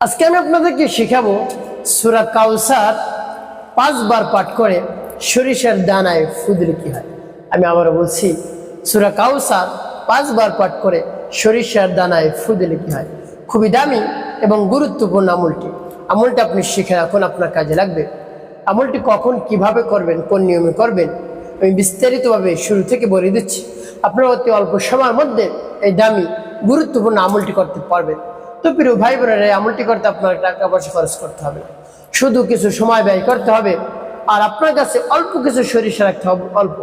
আজকে আমি আপনাদেরকে শেখাবো সুরা কাউসার পাঁচবার পাঠ করে সরিষার দানায় ফুদলে কি হয়। আমি আবারও বলছি, সুরা কাউসার পাঁচবার পাঠ করে সরিষার দানায় ফুদলে কি হয়। খুবই দামি এবং গুরুত্বপূর্ণ আমলটি। আমলটা আপনি শিখে রাখুন, আপনার কাজে লাগবে। আমলটি কখন কীভাবে করবেন, কোন নিয়মে করবেন, আমি বিস্তারিতভাবে শুরু থেকে বলে দিচ্ছি। আপনারা অতি অল্প সময়ের মধ্যে এই দামি, গুরুত্বপূর্ণ আমলটি করতে পারবেন। তো প্রিয় ভাই বোনেরা আমলটি করতে আপনার টাকা পয়সা খরচ করতে হবে। শুধু কিছু সময় ব্যয় করতে হবে আর আপনার কাছে অল্প কিছু সরিষা রাখতে হবে, অল্প।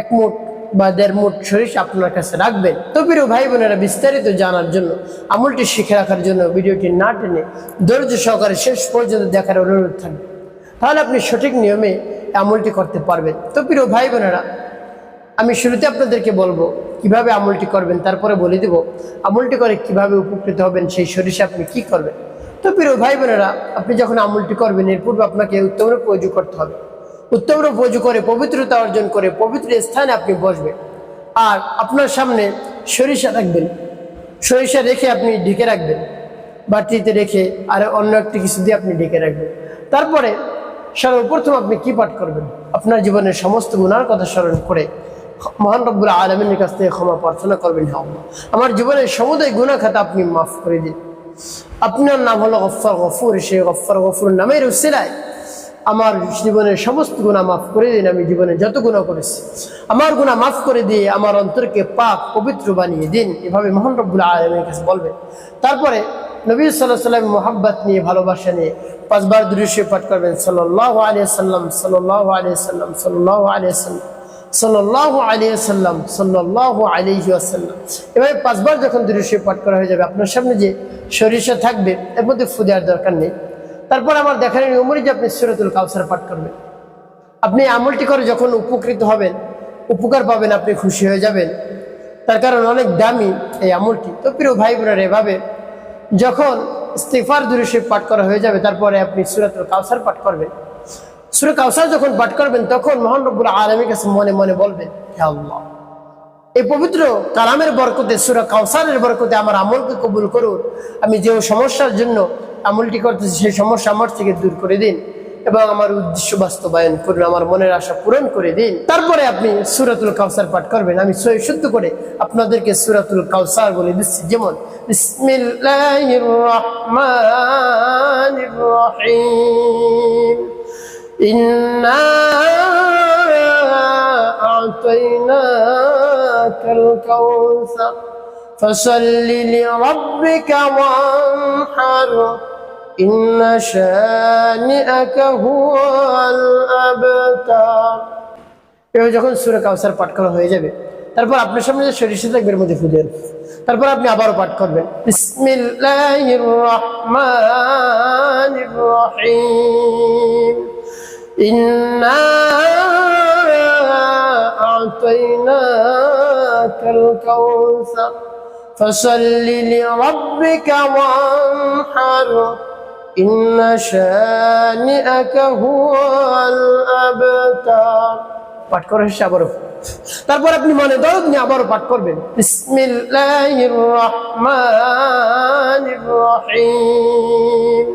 এক মুঠ বা দেড় মুঠ সরিষা আপনার কাছে রাখবেন। তো প্রিয় ভাই বোনেরা বিস্তারিত জানার জন্য, আমলটি শিখে রাখার জন্য ভিডিওটি না টেনে ধৈর্য সহকারে শেষ পর্যন্ত দেখার অনুরোধ থাকবে। তাহলে আপনি সঠিক নিয়মে আমলটি করতে পারবেন। তো প্রিয় ভাই বোনেরা আমি শুরুতে আপনাদেরকে বলব, কীভাবে আমলটি করবেন, তারপরে বলে দেব, আমলটি করে কীভাবে উপকৃত হবেন, সেই সরিষা আপনি কি করবেন। তো প্রিয় ভাই বোনেরা, আপনি যখন আমলটি করবেন, এর পূর্বে আপনাকে উত্তম রূপে অজু করতে হবে। উত্তম রূপে অজু করে, পবিত্রতা অর্জন করে, পবিত্র স্থানে আপনি বসবেন। আর আপনার সামনে সরিষা রাখবেন। সরিষা রেখে আপনি ঢেকে রাখবেন। বাটিতে রেখে আর অন্য একটি কিছু দিয়ে আপনি ঢেকে রাখবেন। তারপরে সর্বপ্রথম আপনি কি পাঠ করবেন? আপনার জীবনের সমস্ত গুণার কথা স্মরণ করে মহান রব্বুল আলমিনের কাছ থেকে ক্ষমা প্রার্থনা করবেন হ্যাঁ আমার জীবনের সমুদায় গুণা খাতা আপনি মাফ করে দিন। আপনার নাম হলো গফ্ফার গফুর, সেই গফ্ফার গফুর নামের উসিলায় আমার জীবনের সমস্ত গুণা মাফ করে দিন, আমি জীবনে যত গুণা করেছি, আমার গুণা মাফ করে দিয়ে আমার অন্তরকে পাক, পবিত্র বানিয়ে দিন। এভাবে মোহন রব্বুল আলমের কাছে বলবেন। তারপরে নবী সাল্লাহ সাল্লাম মোহাব্বত নিয়ে ভালোবাসা নিয়ে পাঁচবার দৃশ্য পাঠ করবেন সাল্লাহ আলিয়া সাল্লাম সাল্লাহ আলিয়া সাল্লাম সাল্লাহ আলিয়া সাল্লাম সাল্লাহ আলিয়া সাল্লাম সাল্লাহ আলিহি আসাল্লাম এভাবে পাঁচবার যখন দৃশ্য পাঠ করা হয়ে যাবে, আপনার সামনে যে সরিষা থাকবে, এর মধ্যে ফুদেয়ার দরকার নেই। তারপর আমার দেখার নিয়মই যে আপনি সুরতুল কাউসার পাঠ করবেন, আপনি আমলটি করে যখন উপকৃত হবেন, উপকার পাবেন, আপনি খুশি হয়ে যাবেন। তার কারণ অনেক দামি এই আমলটি। তো প্রিয় ভাই বোনেরা, এভাবে যখন ইস্তিফার দুরুশে পাঠ করা হয়ে যাবে, তারপরে আপনি সুরাতুল কাউসার পাঠ করবেন। সুরে কাউসার যখন পাঠ করবেন, তখন মোহান রব্বুল আলমীর কাছে মনে মনে বলবেন হে আল্লাহ, এই পবিত্র কালামের বরকতে, সুরা কাউসারের বরকতে আমার আমলকে কবুল করুন। আমি যে সমস্যার জন্য আমলটি করতেছি, সেই সমস্যা আমার থেকে দূর করে দিন এবং আমার উদ্দেশ্য বাস্তবায়ন করুন, আমার মনের আশা পূরণ করে দিন। তারপরে আপনি সুরাতুল কাউসার পাঠ করবেন। আমি সই শুদ্ধ করে আপনাদেরকে সুরাতুল কাউসার বলে দিচ্ছি। যেমন ইন্না أعطيناك الكوثر فصل لربك وانحر إن شانئك هو الأبتر এবার যখন সুরে কাউসার পাঠ করা হয়ে যাবে তারপর আপনার সামনে যে সরিষা থাকবে এর মধ্যে ফুদেন তারপর আপনি আবারও পাঠ করবেন বিসমিল্লাহির রহমানির রহিম ইন্না أعطيناك الكوثر فصل لربك وانحر إن شانئك هو الأبتر পাঠ করে শেষে আবারও তারপর আপনি মনে দরদ নিয়ে আবারও পাঠ করবেন বিসমিল্লাহির রহমানির রহিম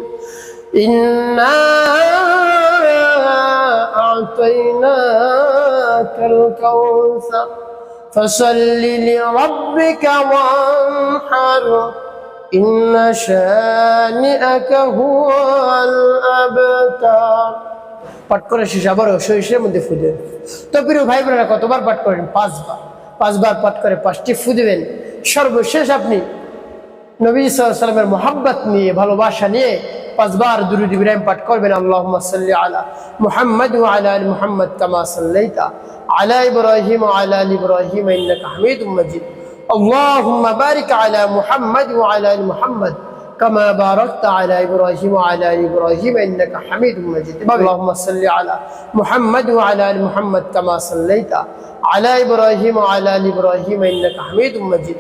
ইন্না أعطيناك الكوثر فصل لربك وانحر إن شانئك هو الأبتر পাঠ করে শেষ আবারও শরীরের মধ্যে ফু দেবেন তো প্রিয় ভাই বোনেরা কতবার পাঠ করেন পাঁচবার পাঁচবার পাঠ করে পাঁচটি ফু দেবেন সর্বশেষ আপনি নবী সাল্লামের মোহাব্বত নিয়ে ভালোবাসা নিয়ে পাঁচবার দুরুদ ইব্রাহিম পাঠ করবেন আল্লাহুম্মা সাল্লি আলা মুহাম্মদ ওয়া আলা আলি মুহাম্মদ কামা সাল্লাইতা আলা ইব্রাহিম ওয়া আলা আলি ইব্রাহিম ইন্নাকা হামিদুম মাজিদ اللهم بارك على محمد وعلى ال محمد كما باركت على ابراهيم وعلى ال ابراهيم انك حميد مجيد اللهم صل على محمد وعلى ال محمد كما صليت على ابراهيم وعلى ال ابراهيم انك حميد مجيد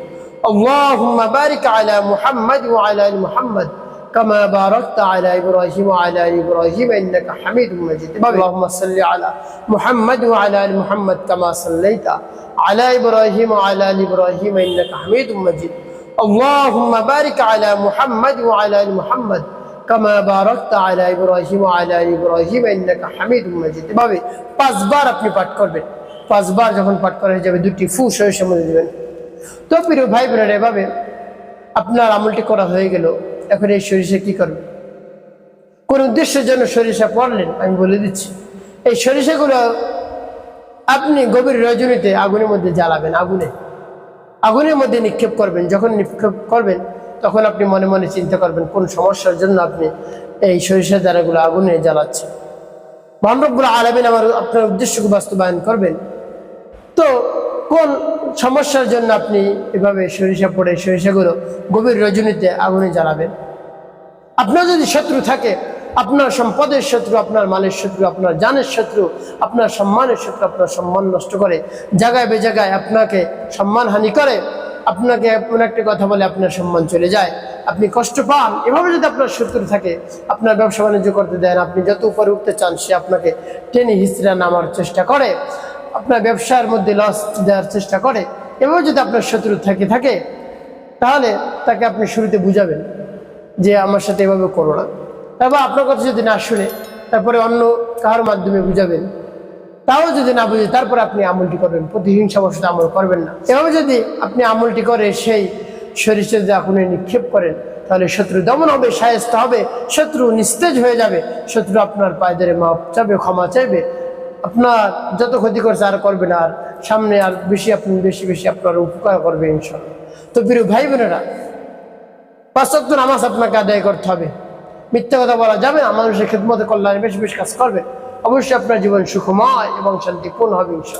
اللهم بارك على محمد وعلى ال محمد كما باركت على ابراهيم وعلى ال ابراهيم انك حميد مجيد اللهم صل على محمد وعلى ال محمد كما صليت على ابراهيم وعلى ال ابراهيم انك حميد مجيد اللهم بارك على محمد وعلى ال محمد কামা বারাকতা আলা ইব্রাহিম ওয়া আলা আলি ইব্রাহিম ইন্নাকা হামিদুম মাজিদ এভাবে পাঁচবার আপনি পাঠ করবেন পাঁচবার যখন পাঠ করা হয়ে যাবে দুটি ফু সরিষার মধ্যে দিবেন তো প্রিয় ভাই বোনেরা এভাবে আপনার আমলটি করা হয়ে গেল। এখন এই সরিষা কি করবে? কোন উদ্দেশ্যের জন্য সরিষা পড়লেন? আমি বলে দিচ্ছি। এই সরিষাগুলো আপনি গভীর রজনীতে আগুনের মধ্যে জ্বালাবেন, আগুনে। আগুনের মধ্যে নিক্ষেপ করবেন, যখন নিক্ষেপ করবেন, তখন আপনি মনে মনে চিন্তা করবেন, কোন সমস্যার জন্য আপনি এই সরিষার দ্বারাগুলো আগুনে জ্বালাচ্ছেন। মহানরব্বুল আলমিন আমার আপনার উদ্দেশ্যকে বাস্তবায়ন করবেন। তো কোন সমস্যার জন্য আপনি এভাবে সরিষা পড়ে সরিষাগুলো গভীর রজনীতে আগুনে জ্বালাবেন। আপনার যদি শত্রু থাকে, আপনার সম্পদের শত্রু, আপনার মালের শত্রু, আপনার জানের শত্রু, আপনার সম্মানের শত্রু, আপনার সম্মান নষ্ট করে, জায়গায় বে জায়গায় আপনাকে সম্মান হানি করে, আপনাকে এমন একটা কথা বলে আপনার সম্মান চলে যায়। আপনি কষ্ট পান, এভাবে যদি আপনার শত্রু থাকে, আপনার ব্যবসা বাণিজ্য করতে দেন, আপনি যত উপরে উঠতে চান, সে আপনাকে টেনে হিস্ত্রা নামার চেষ্টা করে। আপনার ব্যবসার মধ্যে লস দেওয়ার চেষ্টা করে এভাবে যদি আপনার শত্রু থাকে থাকে, তাহলে তাকে আপনি শুরুতে বুঝাবেন যে আমার সাথে এভাবে করো না। তারপর আপনার কথা যদি না শুনে, তারপরে অন্য কারোর মাধ্যমে বুঝাবেন, তাও যদি না বুঝে, তারপর আপনি আমলটি করবেন। প্রতিহিংসাবশত আমল করবেন না। এভাবে যদি আপনি আমলটি করে সেই শরীরে যদি আপনি নিক্ষেপ করেন, তাহলে শত্রু দমন হবে, সায়স্ত হবে, শত্রু নিস্তেজ হয়ে যাবে, শত্রু আপনার পায়ে ধরে মাপ চাবে ক্ষমা চাইবে আপনার যত ক্ষতি করছে আর করবে না, আর সামনে আর বেশি আপনি বেশি বেশি আপনার উপকার করবে ইনশাল্লাহ তো প্রিয় ভাই বোনেরা পাশ্চাত্য নামাজ আপনাকে আদায় করতে হবে। মিথ্যা কথা বলা যাবে না, মানুষের খেদমতে কল্যাণে বেশি বেশি কাজ করবে। অবশ্যই আপনার জীবন সুখময় এবং শান্তিপূর্ণ হবে ইনশাল্লাহ